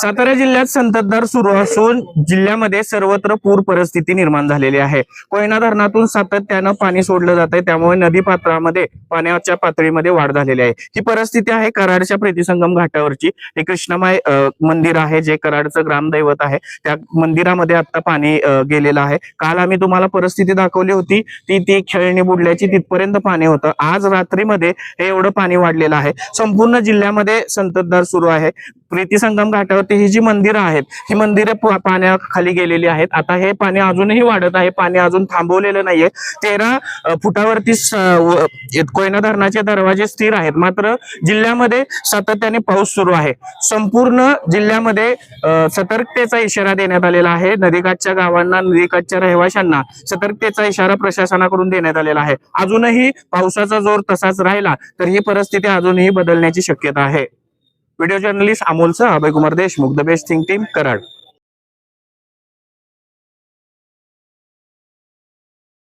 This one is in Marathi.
सातारा जिल्ह्यात संततधार सुरू असून जिल्ह्यामध्ये सर्वत्र पूर परिस्थिती निर्माण झालेली आहे. कोयना धरणातून सातत्यानं पाणी सोडलं जात आहे. त्यामुळे नदी पात्रामध्ये पाण्याच्या पातळीमध्ये वाढ झालेली आहे. ही परिस्थिती आहे कराडच्या प्रतिसंगम घाटावरची. हे कृष्णमाय मंदिर आहे जे कराडचं ग्रामदैवत आहे. त्या मंदिरामध्ये आता पाणी गेलेलं आहे. काल आम्ही तुम्हाला परिस्थिती दाखवली होती. ती ती खेळणी बुडल्याची तिथपर्यंत पाणी होतं. आज रात्रीमध्ये हे एवढं पाणी वाढलेलं आहे. संपूर्ण जिल्ह्यामध्ये संततधार सुरू आहे. प्रीती संगम घाटावरती ही जी मंदिरं आहेत ही मंदिरे पाण्याखाली गेलेली आहेत. आता हे पाणी अजूनही वाढत आहे. पाणी अजून थांबवलेलं नाहीये. तेरा फुटावरती कोयना धरणाचे दरवाजे स्थिर आहेत. मात्र जिल्ह्यामध्ये सातत्याने पाऊस सुरू आहे. संपूर्ण जिल्ह्यामध्ये सतर्कतेचा इशारा देण्यात आलेला आहे. नदीकाठच्या गावांना नदीकाठच्या रहिवाशांना सतर्कतेचा इशारा प्रशासनाकडून देण्यात आलेला आहे. अजूनही पावसाचा जोर तसाच राहिला तर ही परिस्थिती अजूनही बदलण्याची शक्यता आहे. व्हिडिओ जर्नलिस्ट अमोल सह Abhay Kumar Deshmukh the best thing team Karad